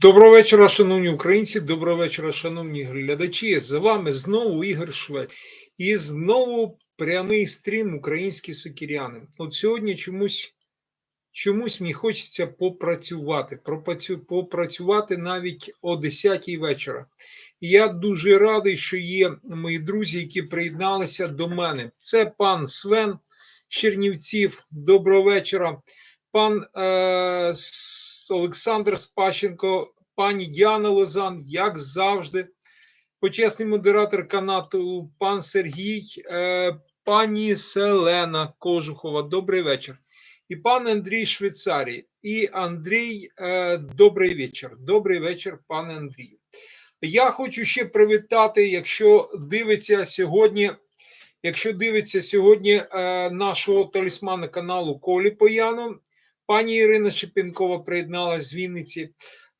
Доброго вечора, шановні українці. Доброго вечора, шановні глядачі. З вами знову Ігор Швед. І знову прямий стрім українські сокіряни. От сьогодні чомусь чомусь мені хочеться попрацювати, пропрацю- попрацювати навіть о 10 вечора. Я дуже радий, що є мої друзі, які приєдналися до мене. Це пан Свен Чернівців. Доброго вечора. Пан е, Олександр Спащенко, пані Діана Лозан, як завжди, почесний модератор каналу, пан Сергій, е, пані Селена Кожухова. Добрий вечір. І пан Андрій Швейцарій. І Андрій, е, добрий вечір. Добрий вечір, пане Андрію. Я хочу ще привітати, якщо дивиться сьогодні. Якщо дивиться сьогодні е, нашого талісмана каналу Колі Пояну, пані Ірина Шепінкова приєдналася з Вінниці.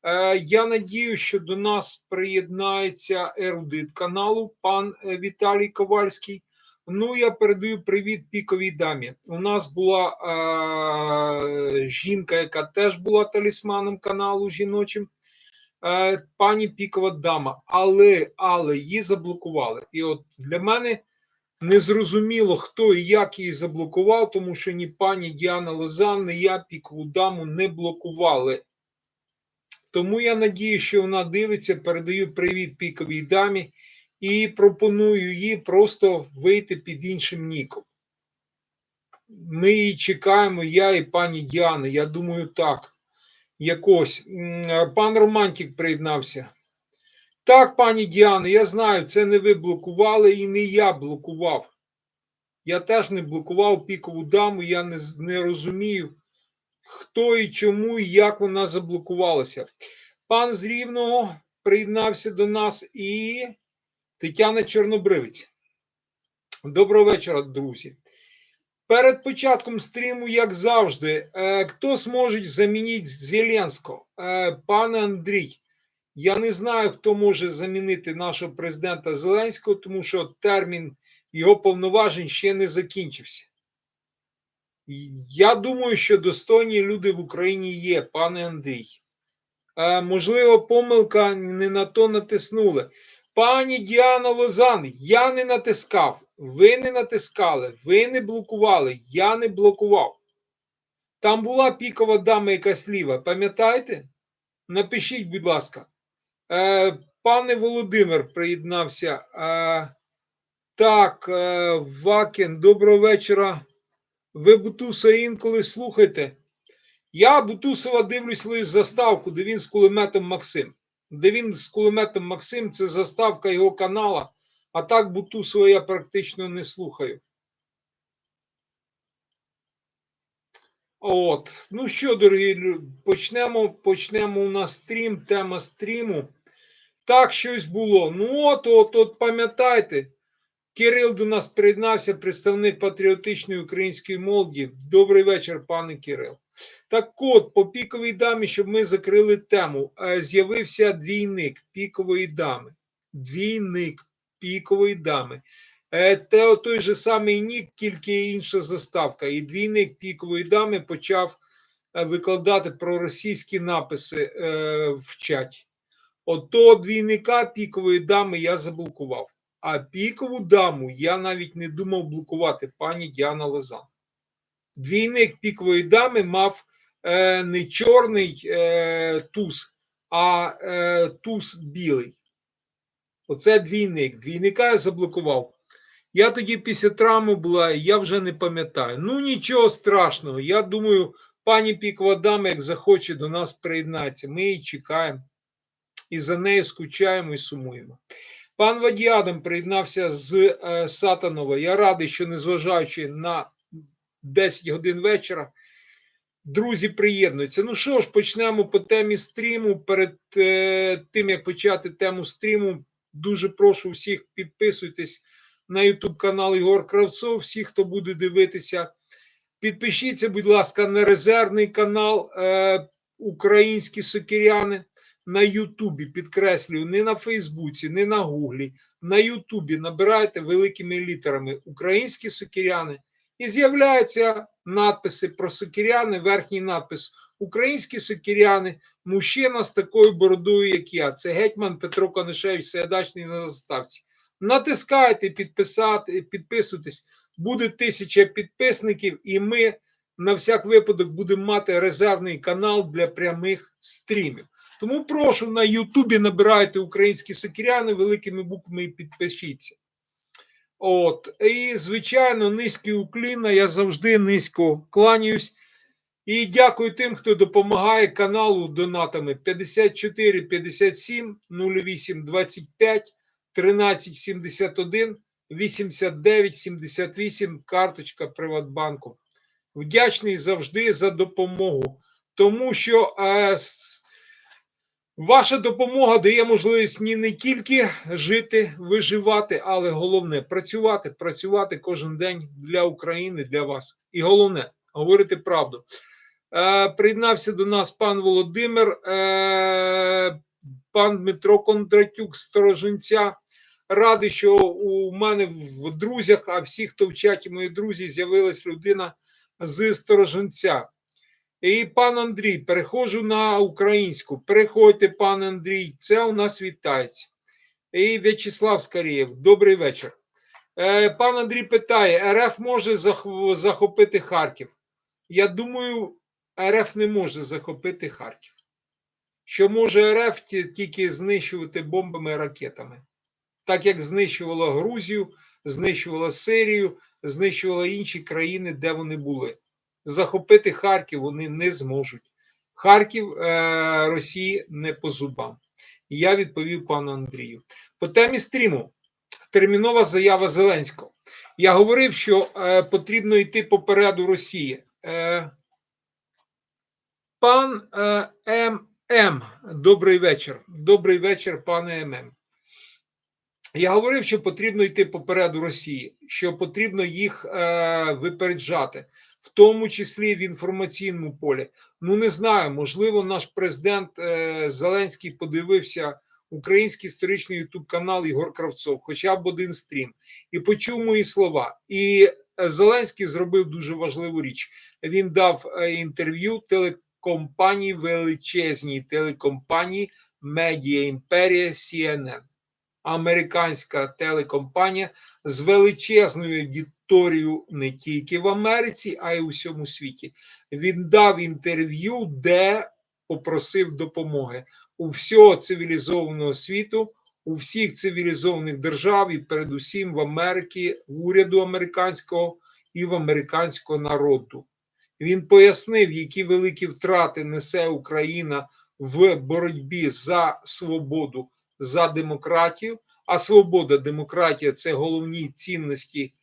Е, я надію, що до нас приєднається ерудит каналу, пан е, Віталій Ковальський. Ну, я передаю привіт піковій дамі. У нас була е, жінка, яка теж була талісманом каналу жіночим. Е, пані Пікова дама, але, але її заблокували. І от для мене незрозуміло, хто і як її заблокував, тому що ні пані Діана Лозан, ні я пікову даму не блокували. Тому я надію, що вона дивиться, передаю привіт піковій дамі і пропоную їй просто вийти під іншим ніком. Ми її чекаємо, я і пані Діана. Я думаю, так. Якось. Пан Романтик приєднався. Так, пані Діано, я знаю, це не ви блокували і не я блокував. Я теж не блокував пікову даму, я не, не розумію, хто і чому і як вона заблокувалася. Пан з Рівного приєднався до нас і Тетяна Чорнобривець. Доброго вечора, друзі. Перед початком стріму, як завжди, е, хто зможе замінити Зеленського? Е, пане Андрій, я не знаю, хто може замінити нашого президента Зеленського, тому що термін його повноважень ще не закінчився. Я думаю, що достойні люди в Україні є, пане Андрій. Е, можливо, помилка не на то натиснули. Пані Діана Лозан, я не натискав, ви не натискали, ви не блокували, я не блокував. Там була пікова дама якась ліва, пам'ятаєте? Напишіть, будь ласка. Е, пане Володимир приєднався. Е, так, е, Вакін, доброго вечора. Ви Бутуса інколи слухайте. Я Бутусова дивлюсь лише заставку, де він з кулеметом Максим. Де він з кулеметом Максим, це заставка його канала. А так Бутусова я практично не слухаю. От, ну що, дорогі, почнемо, почнемо у нас стрім, тема стріму. Так, щось було. Ну, от, от, от пам'ятайте, Кирил до нас приєднався, представник патріотичної української молоді. Добрий вечір, пане Кирил. Так от, по піковій дамі, щоб ми закрили тему, е, з'явився двійник пікової дами. Двійник пікової дами. Е, Те той же самий нік, тільки інша заставка. І двійник пікової дами почав е, викладати проросійські написи в чаті. Ото двійника пікової дами я заблокував. А пікову даму я навіть не думав блокувати, пані Діана Лозан. Двійник пікової дами мав е, не чорний е, туз, а е, туз білий. Оце двійник. Двійника я заблокував. Я тоді після травми була, я вже не пам'ятаю. Ну нічого страшного. Я думаю, пані пікова дама, як захоче до нас приєднатися, ми її чекаємо і за нею скучаємо і сумуємо. Пан Вадіадам приєднався з е, Сатанова. Я радий, що незважаючи на 10 годин вечора, друзі приєднуються. Ну що ж, почнемо по темі стріму. Перед е, тим як почати тему стріму, дуже прошу всіх підписуйтесь на YouTube канал Ігор Кравцов. Всі, хто буде дивитися, підпишіться, будь ласка, на резервний канал е, Українські сокиряни на Ютубі. Підкреслюю, не на Фейсбуці, не на Гуглі. На Ютубі набирайте великими літерами Українські сокиряни. І з'являються надписи про сокиряни, верхній надпис українські сокиряни, мужчина з такою бородою, як я. Це гетьман Петро Конишевич, Седачний на заставці. Натискайте, підписати, підписуйтесь. Буде тисяча підписників, і ми на всяк випадок будемо мати резервний канал для прямих стрімів. Тому прошу на Ютубі набирайте українські сокиряни великими буквами і підпишіться. От, і звичайно, низький уклін. Я завжди низько кланяюсь. І дякую тим, хто допомагає каналу донатами 54 57 08 25 13 71 89 78 карточка Приватбанку. Вдячний завжди за допомогу, тому що е, ваша допомога дає можливість мені не тільки жити, виживати, але головне працювати, працювати кожен день для України, для вас. І головне говорити правду. Е, приєднався до нас пан Володимир, е, пан Дмитро Кондратюк Сторожинця. Радий, що у мене в друзях, а всі, хто в чаті, мої друзі, з'явилась людина з Сторожинця. І пан Андрій, переходжу на українську. Переходьте, пан Андрій, це у нас вітається. І В'ячеслав Скарієв, добрий вечір. Е, пан Андрій питає: РФ може зах- захопити Харків? Я думаю, РФ не може захопити Харків. Що може РФ тільки знищувати бомбами і ракетами, так як знищувала Грузію, знищувала Сирію, знищувала інші країни, де вони були. Захопити Харків вони не зможуть. Харків е, Росії не по зубам. І я відповів пану Андрію. По темі стріму термінова заява Зеленського. Я говорив, що е, потрібно йти попереду Росії. Е, Пан е, ММ, добрий вечір. Добрий вечір, пане ММ. Я говорив, що потрібно йти попереду Росії, що потрібно їх е, випереджати, в тому числі в інформаційному полі. Ну не знаю, можливо, наш президент е, Зеленський подивився український історичний ютуб канал Ігор Кравцов, хоча б один стрім, і почув мої слова. І е, Зеленський зробив дуже важливу річ. Він дав е, інтерв'ю телекомпанії, величезній телекомпанії Медіа Імперія CNN американська телекомпанія з величезною аудиторією не тільки в Америці, а й у всьому світі. Він дав інтерв'ю, де попросив допомоги у всього цивілізованого світу, у всіх цивілізованих держав, і передусім в Америці, в уряду американського і в американського народу. Він пояснив, які великі втрати несе Україна в боротьбі за свободу за демократію, а свобода, демократія це головні цінності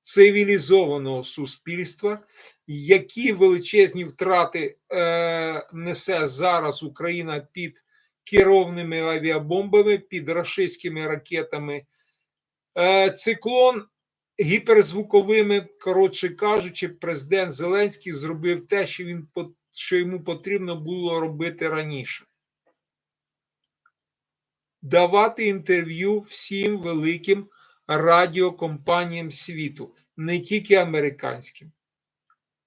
цивілізованого суспільства, які величезні втрати е, несе зараз Україна під керовними авіабомбами, під рашистськими ракетами. Е, циклон гіперзвуковими, коротше кажучи, президент Зеленський зробив те, що він що йому потрібно було робити раніше давати інтерв'ю всім великим радіокомпаніям світу, не тільки американським,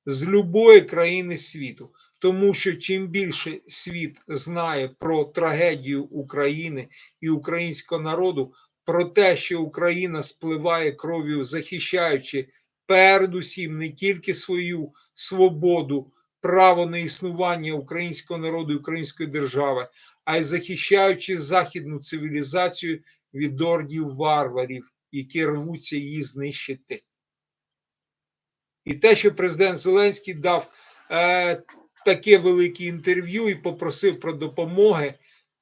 з любої країни світу. Тому що чим більше світ знає про трагедію України і українського народу, про те, що Україна спливає кров'ю, захищаючи передусім не тільки свою свободу, право на існування українського народу і української держави, а й захищаючи західну цивілізацію від ордів варварів, які рвуться її знищити. І те, що президент Зеленський дав е, таке велике інтерв'ю і попросив про допомоги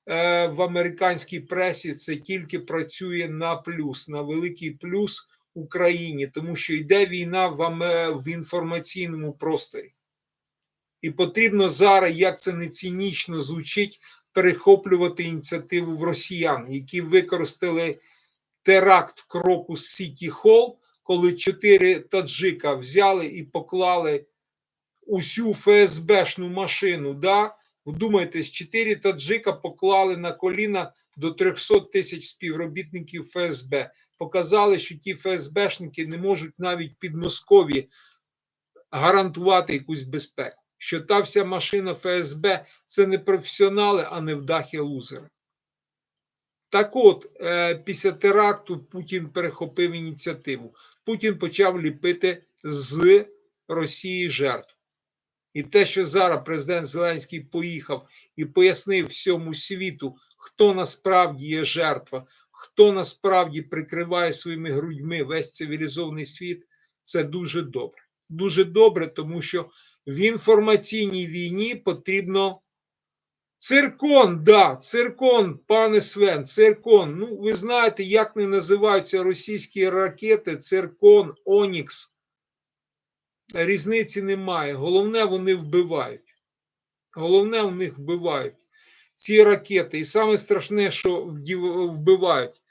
е, в американській пресі, це тільки працює на плюс, на великий плюс Україні, тому що йде війна в, в інформаційному просторі. І потрібно зараз, як це не цинічно звучить, перехоплювати ініціативу в росіян, які використали теракт кроку Сіті Холл, коли чотири таджика взяли і поклали усю ФСБшну машину. Да? Вдумайтесь, чотири таджика поклали на коліна до 300 тисяч співробітників ФСБ. Показали, що ті ФСБшники не можуть навіть під Москові гарантувати якусь безпеку. Що та вся машина ФСБ це не професіонали, а невдахі лузери. Так от, е, після теракту Путін перехопив ініціативу. Путін почав ліпити з Росії жертв. І те, що зараз президент Зеленський поїхав і пояснив всьому світу, хто насправді є жертва, хто насправді прикриває своїми грудьми весь цивілізований світ, це дуже добре. Дуже добре, тому що в інформаційній війні потрібно циркон, да, циркон, пане Свен, циркон. Ну, ви знаєте, як не називаються російські ракети, циркон, Онікс. Різниці немає. Головне, вони вбивають. Головне, в них вбивають ці ракети. І саме страшне, що вбивають.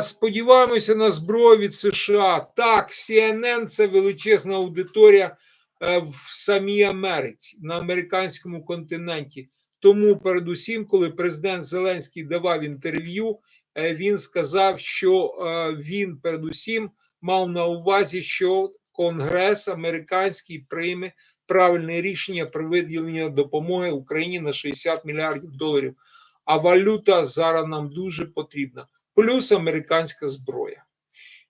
Сподіваємося на зброю від США. Так, CNN – це величезна аудиторія е, в самій Америці, на американському континенті. Тому, передусім, коли президент Зеленський давав інтерв'ю, е, він сказав, що е, він передусім мав на увазі, що Конгрес американський прийме правильне рішення про виділення допомоги Україні на 60 мільярдів доларів. А валюта зараз нам дуже потрібна, плюс американська зброя.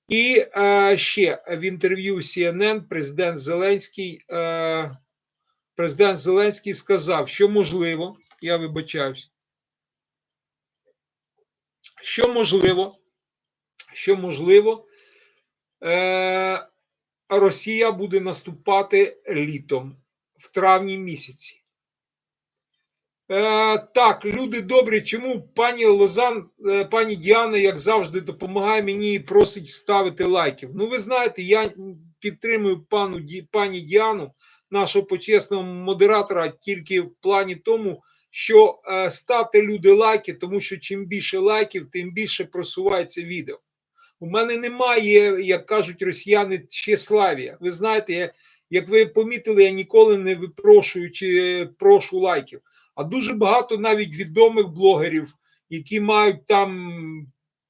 І е, ще в інтерв'ю CNN президент Зеленський, е, президент Зеленський сказав, що можливо, я вибачаюсь, що можливо, що можливо, е, Росія буде наступати літом в травні місяці. Е, так, люди добрі. Чому пані Лозан, е, пані Діана, як завжди, допомагає мені і просить ставити лайків? Ну, ви знаєте, я підтримую пану пані Діану, нашого почесного модератора, тільки в плані тому, що е, ставте люди лайки, тому що чим більше лайків, тим більше просувається відео. У мене немає, як кажуть росіяни, тщеславія. Ви знаєте, я, як ви помітили, я ніколи не випрошую чи прошу лайків. А дуже багато навіть відомих блогерів, які мають там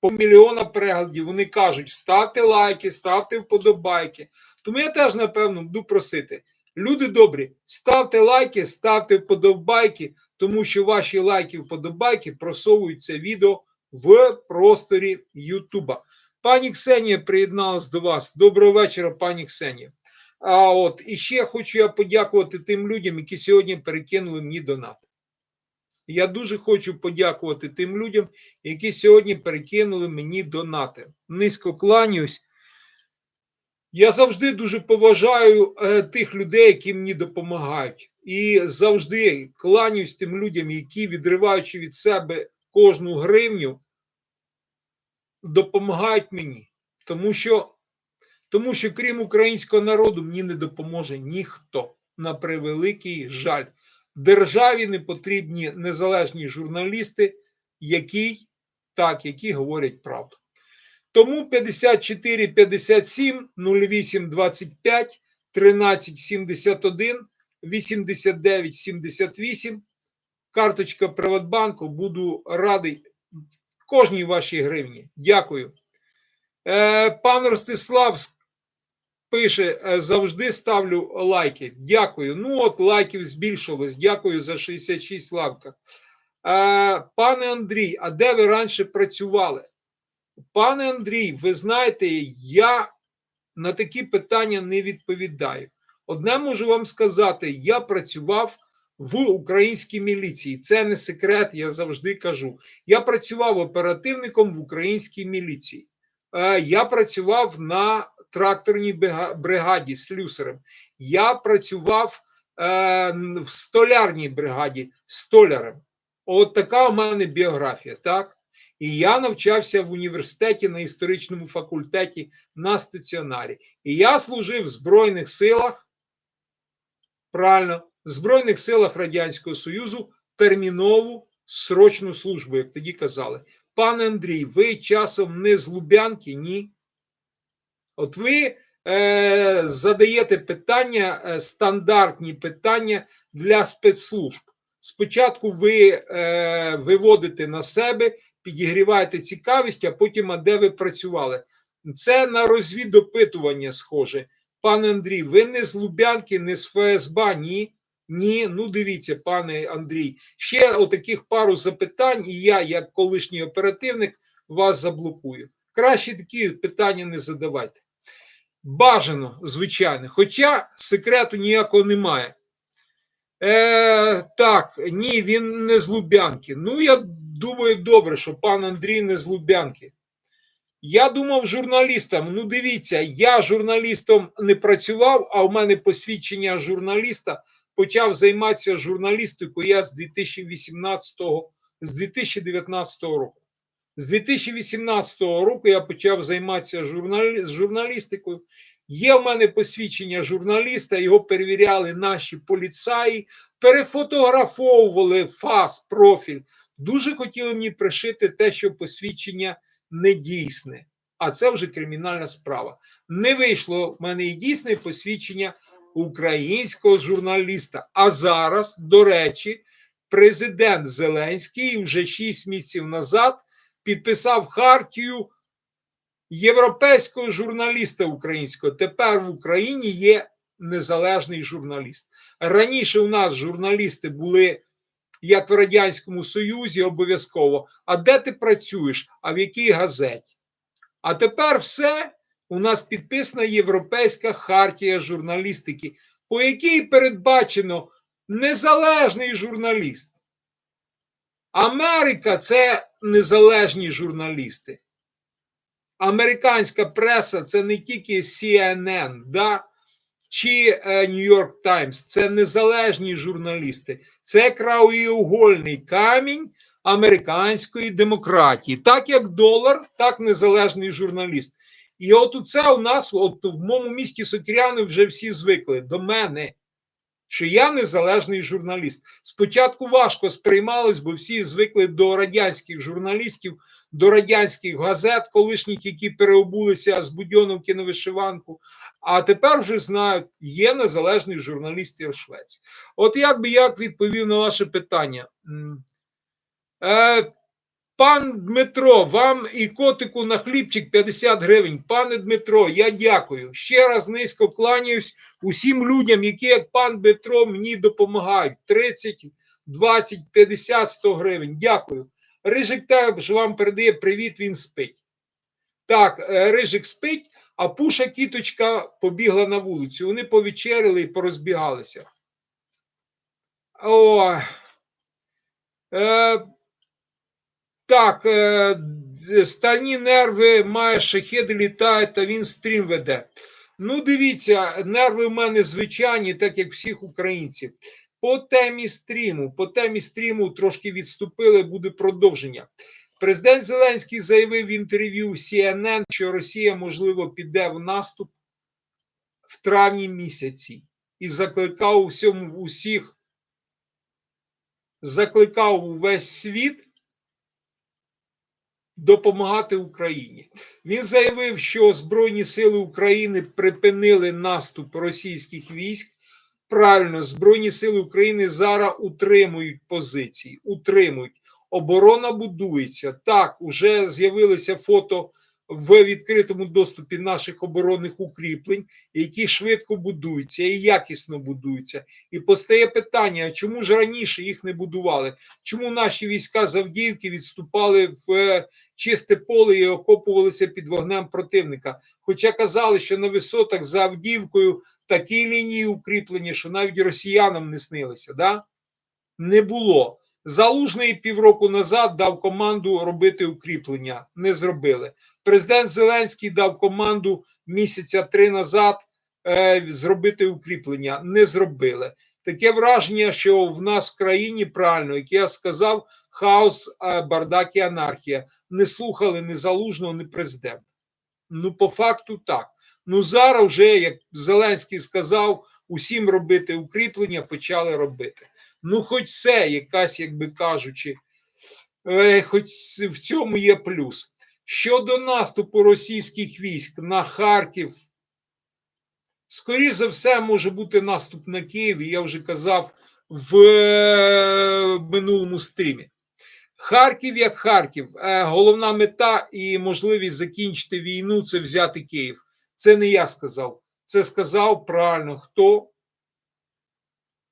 по мільйона переглядів, вони кажуть: ставте лайки, ставте вподобайки. Тому я теж, напевно, буду просити. Люди добрі, ставте лайки, ставте вподобайки, тому що ваші лайки вподобайки просовують це відео в просторі Ютуба. Пані Ксенія приєдналась до вас. Доброго вечора, пані Ксенія. А от і ще хочу я подякувати тим людям, які сьогодні перекинули мені донат. Я дуже хочу подякувати тим людям, які сьогодні перекинули мені донати. Низько кланяюсь. Я завжди дуже поважаю е, тих людей, які мені допомагають. І завжди кланяюсь тим людям, які, відриваючи від себе кожну гривню, допомагають мені. Тому що, тому що крім українського народу, мені не допоможе ніхто. На превеликий жаль. Державі не потрібні незалежні журналісти, які так, які говорять правду. Тому 54 57 08 25 13 71 89 78 карточка Приватбанку. Буду радий кожній вашій гривні. Дякую. Е, пан Ростислав пише: е, завжди ставлю лайки. Дякую. Ну, от лайків збільшилось. Дякую за 66 лавка. Е, пане Андрій, а де ви раніше працювали? Пане Андрій, ви знаєте, я на такі питання не відповідаю. Одне можу вам сказати: я працював в українській міліції. Це не секрет, я завжди кажу. Я працював оперативником в українській міліції. Е, Я працював на тракторній бригаді слюсарем. Я працював е, в столярній бригаді столярем. От така у мене біографія, так? І я навчався в університеті на історичному факультеті на стаціонарі. І я служив в Збройних силах, правильно, в Збройних силах Радянського Союзу термінову срочну службу, як тоді казали. Пане Андрій, ви часом не з Лубянки? Ні. От ви е, задаєте питання, е, стандартні питання для спецслужб. Спочатку ви е, виводите на себе, підігріваєте цікавість, а потім, а де ви працювали. Це на розвідопитування схоже. Пане Андрій, ви не з Лубянки, не з ФСБ, ні. Ні, ну дивіться, пане Андрій, ще отаких пару запитань, і я, як колишній оперативник, вас заблокую. Краще такі питання не задавайте. Бажано, звичайно, хоча секрету ніякого немає. Е, Так, ні, він не з Лубянки. Ну, я думаю, добре, що пан Андрій не з Лубянки. Я думав журналістам. Ну, дивіться, я журналістом не працював, а в мене посвідчення журналіста почав займатися журналістикою я з 2018 з 2019 року. З 2018 року я почав займатися журналі... журналістикою. Є в мене посвідчення журналіста, його перевіряли наші поліцаї, перефотографовували фас, профіль. Дуже хотіли мені пришити те, що посвідчення не дійсне. А це вже кримінальна справа. Не вийшло в мене і дійсне посвідчення українського журналіста. А зараз, до речі, президент Зеленський вже 6 місяців назад підписав хартію європейського журналіста українського. Тепер в Україні є незалежний журналіст. Раніше у нас журналісти були. Як в Радянському Союзі обов'язково. А де ти працюєш? А в якій газеті? А тепер все у нас підписана Європейська хартія журналістики, по якій передбачено незалежний журналіст. Америка це незалежні журналісти. Американська преса це не тільки CNN, да? чи New York Times. Це незалежні журналісти. Це краєугольний камінь американської демократії. Так як долар, так незалежний журналіст. І от це у нас, от в моєму місті Сокіряни вже всі звикли до мене, що я незалежний журналіст. Спочатку важко сприймалось, бо всі звикли до радянських журналістів, до радянських газет, колишніх, які переобулися з Будьоновки на вишиванку. А тепер вже знають, є незалежний журналіст Іршвець. От як би як відповів на ваше питання. Е, Пан Дмитро, вам і котику на хлібчик 50 гривень. Пане Дмитро, я дякую. Ще раз низько кланяюсь усім людям, які, як пан Дмитро, мені допомагають. 30, 20, 50, 100 гривень. Дякую. Рижик теж вам передає привіт, він спить. Так, Рижик спить, а пуша кіточка побігла на вулицю. Вони повечеряли і порозбігалися. О, е, так, е, стальні нерви має шахеди літають, а він стрім веде. Ну, дивіться, нерви в мене звичайні, так як всіх українців. По темі стріму, по темі стріму трошки відступили, буде продовження. Президент Зеленський заявив в інтерв'ю CNN, що Росія, можливо, піде в наступ в травні місяці і закликав усьому усіх, закликав увесь світ допомагати Україні. Він заявив, що Збройні Сили України припинили наступ російських військ. Правильно, Збройні Сили України зараз утримують позиції, утримують. Оборона будується. Так, уже з'явилися фото в відкритому доступі наших оборонних укріплень, які швидко будуються і якісно будуються. І постає питання: чому ж раніше їх не будували? Чому наші війська з відступали в е, чисте поле і окопувалися під вогнем противника? Хоча казали, що на висотах за Авдіївкою такі лінії укріплення, що навіть росіянам не снилися. Да? Не було. Залужний півроку назад дав команду робити укріплення. Не зробили. Президент Зеленський дав команду місяця три назад е, зробити укріплення. Не зробили. Таке враження, що в нас в країні правильно, як я сказав, хаос, е, бардак і анархія. Не слухали ні залужного, ні президента. Ну, по факту так. Ну зараз вже, як Зеленський сказав, усім робити укріплення почали робити. Ну, хоч це якась, як би кажучи, е, хоч в цьому є плюс. Щодо наступу російських військ на Харків, скоріше за все, може бути наступ на Київ, я вже казав в е, минулому стрімі. Харків як Харків, е, головна мета і можливість закінчити війну це взяти Київ. Це не я сказав. Це сказав правильно хто?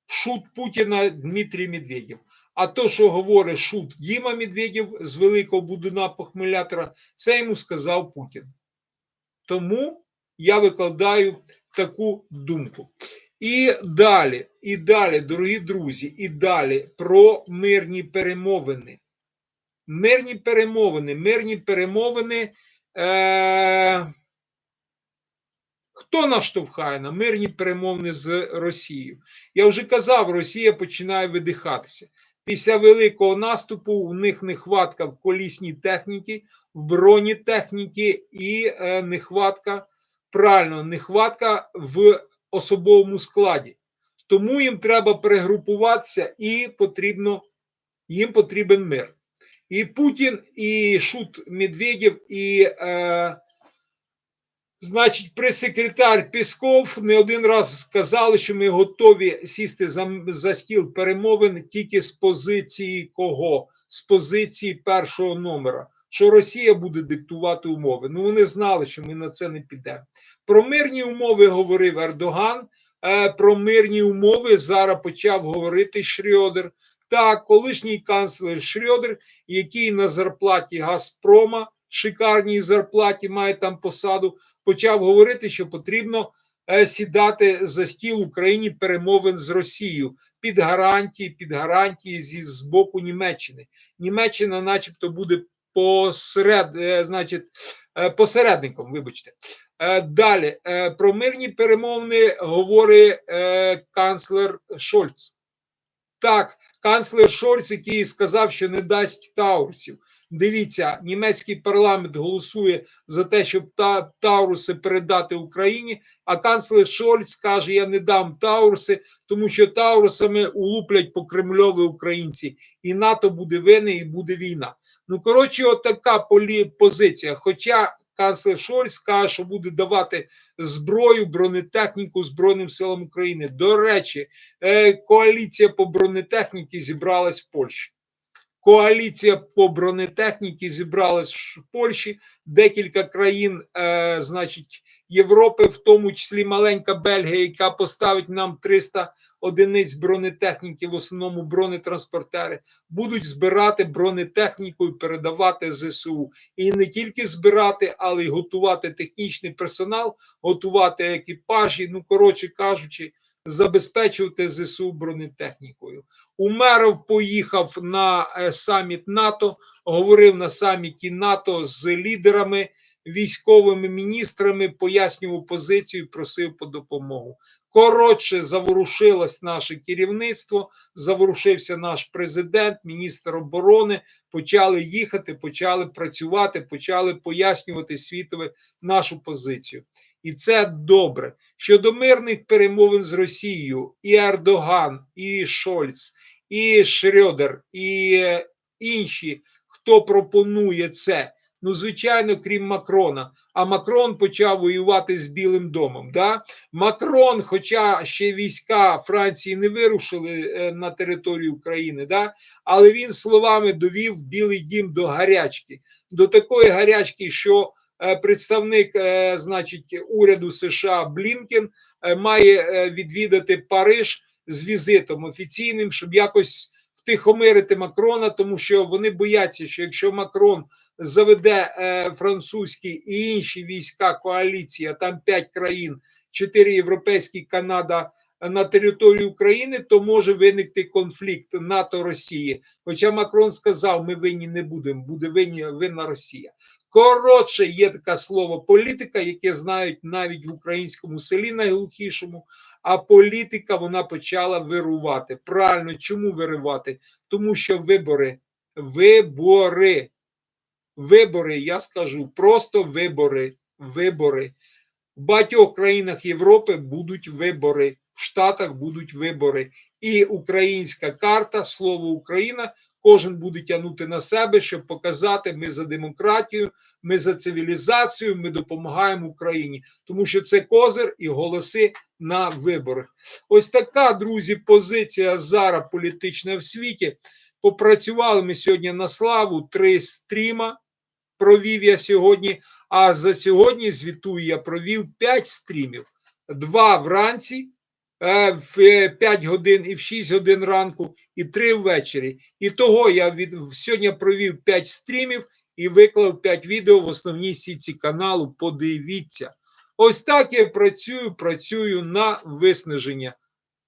Шут Путіна Дмитрій Медведєв. А то, що говорить шут Діма Медведєв з великого будуна похмелятора, це йому сказав Путін. Тому я викладаю таку думку. І далі, і далі, дорогі друзі, і далі про мирні перемовини. Мирні перемовини, мирні перемовини. Е- Хто наштовхає на мирні перемовини з Росією? Я вже казав, Росія починає видихатися. Після великого наступу у них нехватка в колісній техніці, в бронетехніці і е, нехватка, правильно, нехватка в особовому складі. Тому їм треба перегрупуватися і потрібно, їм потрібен мир. І Путін, і Шут Медведєв, і е, Значить, прес-секретар Пісков не один раз сказали, що ми готові сісти за, за стіл перемовин тільки з позиції кого? З позиції першого номера. Що Росія буде диктувати умови. Ну вони знали, що ми на це не підемо. Про мирні умови говорив Ердоган. Е, про мирні умови зараз почав говорити Шрьодер. Так, колишній канцлер Шрьодер, який на зарплаті Газпрома шикарній зарплаті, має там посаду, почав говорити, що потрібно е, сідати за стіл Україні перемовин з Росією під гарантії, під гарантії зі з боку Німеччини. Німеччина, начебто, буде посеред, е, значить, е, посередником. Вибачте. Далі про мирні перемовини говорить канцлер Шольц. Так, канцлер Шольц, який сказав, що не дасть таурсів. Дивіться, німецький парламент голосує за те, щоб та Тауруси передати Україні. А канцлер Шольц каже: Я не дам Тауруси, тому що Таурусами улуплять по Кремльові українці, і НАТО буде винен, і буде війна. Ну коротше, от така полі позиція. Хоча канцлер Шольц каже, що буде давати зброю, бронетехніку Збройним силам України. До речі, е, коаліція по бронетехніці зібралась в Польщі. Коаліція по бронетехніці зібралась в Польщі, декілька країн, е, значить, Європи, в тому числі маленька Бельгія, яка поставить нам 300 одиниць бронетехніки, в основному бронетранспортери, будуть збирати бронетехніку і передавати ЗСУ. І не тільки збирати, але й готувати технічний персонал, готувати екіпажі. Ну, коротше кажучи, забезпечувати ЗСУ бронетехнікою. Умеров поїхав на е, саміт НАТО, говорив на саміті НАТО з лідерами, військовими міністрами, пояснював позицію, просив по допомогу. Коротше, заворушилось наше керівництво, заворушився наш президент, міністр оборони. Почали їхати, почали працювати, почали пояснювати світові нашу позицію. І це добре. Щодо мирних перемовин з Росією, і Ердоган, і Шольц, і Шрёдер, і е, інші, хто пропонує це. Ну, звичайно, крім Макрона. А Макрон почав воювати з Білим домом. Да? Макрон, хоча ще війська Франції не вирушили е, на територію України, да? але він словами довів Білий дім до гарячки, до такої гарячки, що е, представник, е, значить, уряду США Блінкен має відвідати Париж з візитом офіційним, щоб якось втихомирити Макрона, тому що вони бояться, що якщо Макрон заведе е, французькі і інші війська коаліції, там п'ять країн, чотири європейські, Канада. На територію України то може виникти конфлікт НАТО Росії. Хоча Макрон сказав, ми винні не будемо, буде винні винна Росія. Коротше, є таке слово політика, яке знають навіть в українському селі найглухішому. А політика вона почала вирувати. Правильно, чому виривати? Тому що вибори, вибори, вибори, я скажу, просто вибори, вибори. В багатьох країнах Європи будуть вибори, в Штатах будуть вибори. І українська карта, слово Україна, кожен буде тягнути на себе, щоб показати, ми за демократію, ми за цивілізацію, ми допомагаємо Україні, тому що це козир і голоси на виборах. Ось така, друзі, позиція зараз політична в світі. Попрацювали ми сьогодні на славу три стріма. Провів я сьогодні. А за сьогодні звітую, я провів 5 стрімів: два вранці в 5 годин, і в 6 годин ранку, і 3 ввечері. І того я від сьогодні провів 5 стрімів і виклав 5 відео в основній сітці каналу. Подивіться. Ось так я працюю, працюю на виснаження.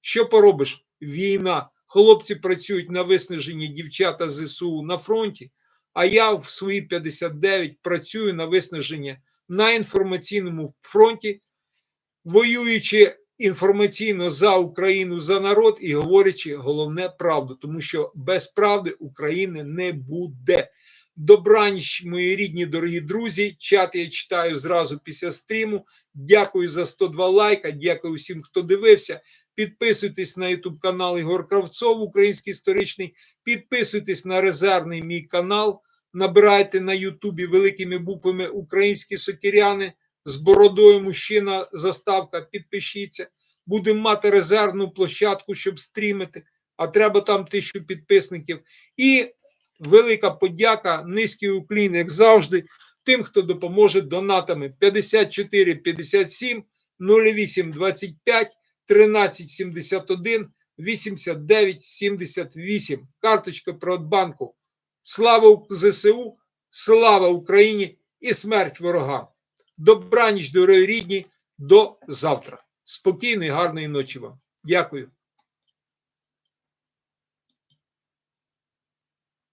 Що поробиш? Війна. Хлопці працюють на виснаженні дівчата ЗСУ на фронті, а я в свої 59 працюю на виснаження на інформаційному фронті, воюючи інформаційно за Україну, за народ і говорячи головне правду, тому що без правди України не буде. Добраніч, мої рідні, дорогі друзі. Чат я читаю зразу після стріму. Дякую за 102 лайка. Дякую всім, хто дивився. Підписуйтесь на YouTube канал Ігор Кравцов, Український історичний. Підписуйтесь на резервний мій канал. Набирайте на Ютубі великими буквами Українські сокиряни з бородою мужчина. Заставка. Підпишіться. Будемо мати резервну площадку, щоб стрімити. А треба там тисячу підписників. І велика подяка, низький уклін, як завжди, тим, хто допоможе донатами 54 57 08 25 13 71 89 78. Карточка Приватбанку. Слава ЗСУ, слава Україні і смерть ворогам. Добраніч, дорогі рідні, до завтра. Спокійної, гарної ночі вам. Дякую.